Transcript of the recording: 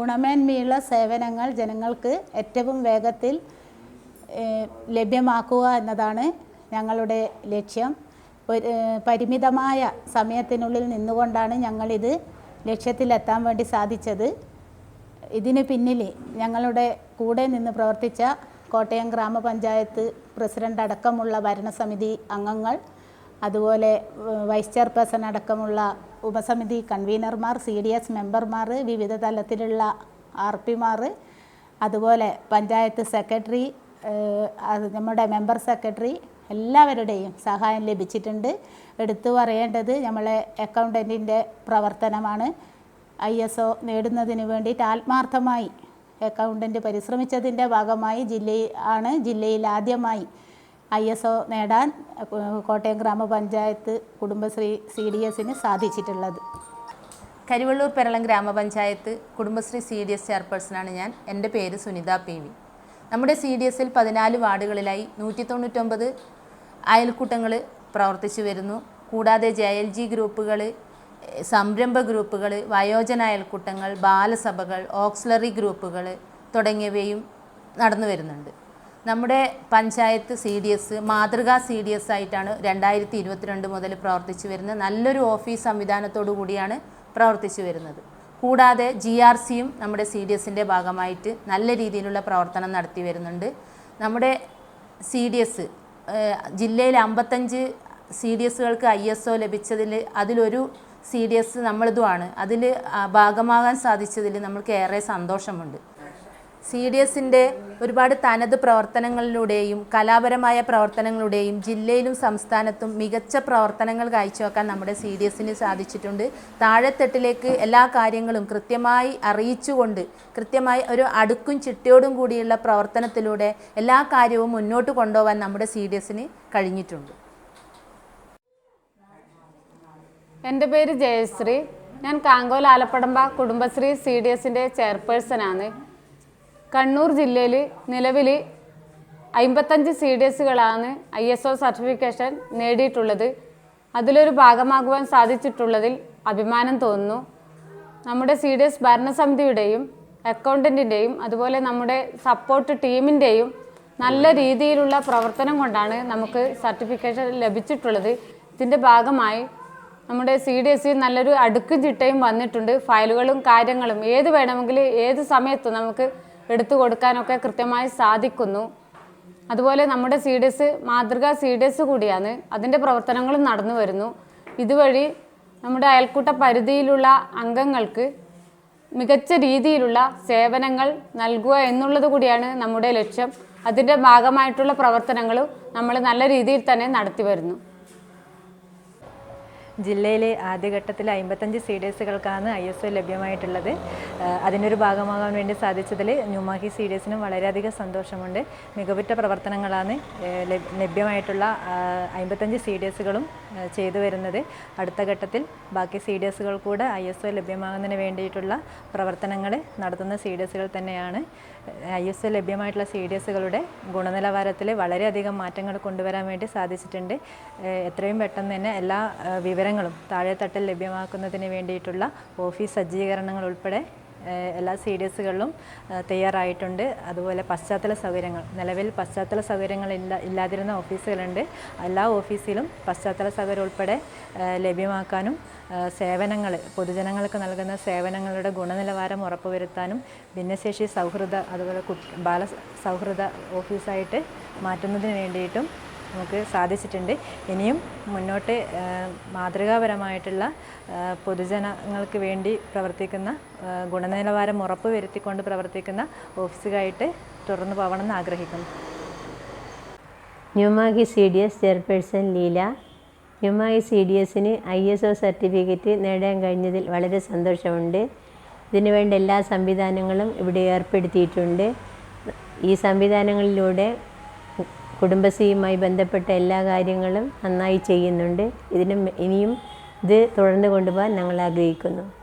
ഗുണമേന്മയുള്ള സേവനങ്ങൾ ജനങ്ങൾക്ക് ഏറ്റവും വേഗത്തിൽ ലഭ്യമാക്കുക എന്നതാണ് ഞങ്ങളുടെ ലക്ഷ്യം. പരിമിതമായ സമയത്തിനുള്ളിൽ നിന്നുകൊണ്ടാണ് ഞങ്ങളിത് ലക്ഷ്യത്തിലെത്താൻ വേണ്ടി സാധിച്ചത്. ഇതിന് പിന്നിൽ ഞങ്ങളുടെ കൂടെ നിന്ന് പ്രവർത്തിച്ച കോട്ടയം ഗ്രാമപഞ്ചായത്ത് പ്രസിഡന്റ് അടക്കമുള്ള ഭരണസമിതി അംഗങ്ങൾ അതുപോലെ വൈസ് ചെയർപേഴ്സൺ അടക്കമുള്ള ഉപസമിതി കൺവീനർമാർ സി ഡി എസ് മെമ്പർമാർ വിവിധ തലത്തിലുള്ള ആർ പിമാർ അതുപോലെ പഞ്ചായത്ത് സെക്രട്ടറി നമ്മുടെ മെമ്പർ സെക്രട്ടറി എല്ലാവരുടെയും സഹായം ലഭിച്ചിട്ടുണ്ട്. എടുത്തു പറയേണ്ടത് നമ്മളെ അക്കൗണ്ടന്റിന്റെ പ്രവർത്തനമാണ്. ഐ എസ് ഒ നേടുന്നതിന് വേണ്ടിയിട്ട് ആത്മാർത്ഥമായി അക്കൗണ്ടന്റ് പരിശ്രമിച്ചതിന്റെ ഭാഗമായി ജില്ലയിൽ ആണ് ജില്ലയിൽ ആദ്യമായി ഐ എസ് ഒ നേടാൻ കോട്ടയം ഗ്രാമപഞ്ചായത്ത് കുടുംബശ്രീ സി ഡി എസിന് സാധിച്ചിട്ടുള്ളത്. കരിവള്ളൂർ പെരളം ഗ്രാമപഞ്ചായത്ത് കുടുംബശ്രീ സി ഡി എസ് ചെയർപേഴ്സണാണ് ഞാൻ. എന്റെ പേര് സുനിത പി വി നമ്മുടെ സി ഡി എസിൽ പതിനാല് വാർഡുകളിലായി നൂറ്റി തൊണ്ണൂറ്റൊമ്പത് അയൽക്കൂട്ടങ്ങൾ പ്രവർത്തിച്ചു വരുന്നു. കൂടാതെ ജെ എൽ ജി ഗ്രൂപ്പുകൾ സംരംഭ ഗ്രൂപ്പുകൾ വയോജന അയൽക്കൂട്ടങ്ങൾ ബാലസഭകൾ ഓക്സിലറി ഗ്രൂപ്പുകൾ തുടങ്ങിയവയും നടന്നു വരുന്നുണ്ട്. നമ്മുടെ പഞ്ചായത്ത് സി ഡി എസ് മാതൃകാ സി ഡി എസ് ആയിട്ടാണ് രണ്ടായിരത്തി ഇരുപത്തിരണ്ട് മുതൽ പ്രവർത്തിച്ചു വരുന്നത് നല്ലൊരു ഓഫീസ് സംവിധാനത്തോടു കൂടിയാണ് പ്രവർത്തിച്ചു വരുന്നത്. കൂടാതെ ജി ആർ സിയും നമ്മുടെ സി ഡി എസിന്റെ ഭാഗമായിട്ട് നല്ല രീതിയിലുള്ള പ്രവർത്തനം നടത്തി വരുന്നുണ്ട്. നമ്മുടെ സി ഡി എസ് ജില്ലയിൽ അമ്പത്തഞ്ച് സി ഡി എസുകൾക്ക് ഐ എസ് ഒ ലഭിച്ചതിൽ അതിലൊരു സി ഡി എസ് നമ്മളിതുമാണ്. അതിൽ ഭാഗമാകാൻ സാധിച്ചതിൽ നമ്മൾക്ക് ഏറെ സന്തോഷമുണ്ട്. സി ഡി എസിന്റെ ഒരുപാട് തനത് പ്രവർത്തനങ്ങളിലൂടെയും കലാപരമായ പ്രവർത്തനങ്ങളുടെയും ജില്ലയിലും സംസ്ഥാനത്തും മികച്ച പ്രവർത്തനങ്ങൾ കാഴ്ചവെക്കാൻ നമ്മുടെ സി ഡി എസിന് സാധിച്ചിട്ടുണ്ട്. താഴെത്തട്ടിലേക്ക് എല്ലാ കാര്യങ്ങളും കൃത്യമായി അറിയിച്ചുകൊണ്ട് കൃത്യമായി ഒരു അടുക്കും ചിട്ടയോടും കൂടിയുള്ള പ്രവർത്തനത്തിലൂടെ എല്ലാ കാര്യവും മുന്നോട്ട് കൊണ്ടുപോകാൻ നമ്മുടെ സി ഡി എസിന് കഴിഞ്ഞിട്ടുണ്ട്. എന്റെ പേര് ജയശ്രീ. ഞാൻ കാങ്കോൽ ആലപ്പടമ്പ കുടുംബശ്രീ സി ഡി എസിന്റെ ചെയർപേഴ്സണാണ് കണ്ണൂർ ജില്ലയിൽ നിലവിൽ അമ്പത്തഞ്ച് സി ഡി എസുകളാണ് ഐ എസ് ഒ സർട്ടിഫിക്കേഷൻ നേടിയിട്ടുള്ളത്. അതിലൊരു ഭാഗമാകുവാൻ സാധിച്ചിട്ടുള്ളതിൽ അഭിമാനം തോന്നുന്നു. നമ്മുടെ സി ഡി എസ് ഭരണസമിതിയുടെയും അക്കൗണ്ടന്റിന്റെയും അതുപോലെ നമ്മുടെ സപ്പോർട്ട് ടീമിന്റെയും നല്ല രീതിയിലുള്ള പ്രവർത്തനം കൊണ്ടാണ് നമുക്ക് സർട്ടിഫിക്കേഷൻ ലഭിച്ചിട്ടുള്ളത്. ഇതിന്റെ ഭാഗമായി നമ്മുടെ സി ഡി എസ് നല്ലൊരു അടുക്കും ചിട്ടയും വന്നിട്ടുണ്ട്. ഫയലുകളും കാര്യങ്ങളും ഏത് വേണമെങ്കിൽ ഏത് സമയത്തും നമുക്ക് എടുത്തു കൊടുക്കാനൊക്കെ കൃത്യമായി സാധിക്കുന്നു. അതുപോലെ നമ്മുടെ സി ഡി എസ് മാതൃകാ സി ഡി എസ് കൂടിയാണ് അതിന്റെ പ്രവർത്തനങ്ങളും നടന്നു വരുന്നു. ഇതുവഴി നമ്മുടെ അയൽക്കൂട്ട പരിധിയിലുള്ള അംഗങ്ങൾക്ക് മികച്ച രീതിയിലുള്ള സേവനങ്ങൾ നൽകുക എന്നുള്ളത് കൂടിയാണ് നമ്മുടെ ലക്ഷ്യം. അതിന്റെ ഭാഗമായിട്ടുള്ള പ്രവർത്തനങ്ങളും നമ്മൾ നല്ല രീതിയിൽ തന്നെ നടത്തി വരുന്നു. ജില്ലയിലെ ആദ്യഘട്ടത്തിൽ അമ്പത്തഞ്ച് സി ഡി എസുകൾക്കാണ് ഐ എസ് ഒ ലഭ്യമായിട്ടുള്ളത്. അതിനൊരു ഭാഗമാകാൻ വേണ്ടി സാധിച്ചതിൽ ന്യൂമാഹി സി ഡി എസിനും വളരെയധികം സന്തോഷമുണ്ട്. മികവുറ്റ പ്രവർത്തനങ്ങളാണ് ലഭ്യമായിട്ടുള്ള അമ്പത്തഞ്ച് സി ഡി എസുകളും ചെയ്തു വരുന്നത്. അടുത്ത ഘട്ടത്തിൽ ബാക്കി സി ഡി എസുകൾ കൂടെ ഐ എസ് ഒ ലഭ്യമാകുന്നതിന് വേണ്ടിയിട്ടുള്ള പ്രവർത്തനങ്ങൾ നടത്തുന്ന സി ഡി എസുകൾ തന്നെയാണ് ഐ എസ് ഒ ലഭ്യമായിട്ടുള്ള സി ഡി എസുകളുടെ ഗുണനിലവാരത്തിൽ വളരെയധികം മാറ്റങ്ങൾ കൊണ്ടുവരാൻ വേണ്ടി സാധിച്ചിട്ടുണ്ട്. എത്രയും പെട്ടെന്ന് തന്നെ എല്ലാ ഏഹ് വിവരങ്ങളും താഴെത്തട്ടിൽ ലഭ്യമാക്കുന്നതിന് വേണ്ടിയിട്ടുള്ള ഓഫീസ് സജ്ജീകരണങ്ങൾ ഉൾപ്പെടെ എല്ലാ സി ഡി എസുകളിലും തയ്യാറായിട്ടുണ്ട്. അതുപോലെ പശ്ചാത്തല സൗകര്യങ്ങൾ. നിലവിൽ പശ്ചാത്തല സൗകര്യങ്ങൾ ഇല്ല ഇല്ലാതിരുന്ന ഓഫീസുകളുണ്ട്. എല്ലാ ഓഫീസിലും പശ്ചാത്തല സൗകര്യം ഉൾപ്പെടെ ലഭ്യമാക്കാനും സേവനങ്ങൾ പൊതുജനങ്ങൾക്ക് നൽകുന്ന സേവനങ്ങളുടെ ഗുണനിലവാരം ഉറപ്പുവരുത്താനും ഭിന്നശേഷി സൗഹൃദ അതുപോലെ ബാല സൗഹൃദ ഓഫീസായിട്ട് മാറ്റുന്നതിന് വേണ്ടിയിട്ടും നമുക്ക് സാധിച്ചിട്ടുണ്ട്. ഇനിയും മുന്നോട്ട് മാതൃകാപരമായിട്ടുള്ള പൊതുജനങ്ങൾക്ക് വേണ്ടി പ്രവർത്തിക്കുന്ന ഗുണനിലവാരം ഉറപ്പ് വരുത്തിക്കൊണ്ട് പ്രവർത്തിക്കുന്ന ഓഫീസുകായിട്ട് തുടർന്ന് പോകണമെന്ന് ആഗ്രഹിക്കുന്നു. ന്യൂമാഗി C D S chairperson Leela. ന്യൂമാഗി C D എസിന് ഐ എസ് ഒ സർട്ടിഫിക്കറ്റ് നേടാൻ കഴിഞ്ഞതിൽ വളരെ സന്തോഷമുണ്ട്. ഇതിനുവേണ്ട എല്ലാ സംവിധാനങ്ങളും ഇവിടെ ഏർപ്പെടുത്തിയിട്ടുണ്ട്. ഈ സംവിധാനങ്ങളിലൂടെ കുടുംബശ്രീയുമായി ബന്ധപ്പെട്ട എല്ലാ കാര്യങ്ങളും നന്നായി ചെയ്യുന്നുണ്ട്. ഇതിനും ഇനിയും ഇത് തുടർന്ന് കൊണ്ടുപോകാൻ ഞങ്ങൾ ആഗ്രഹിക്കുന്നു.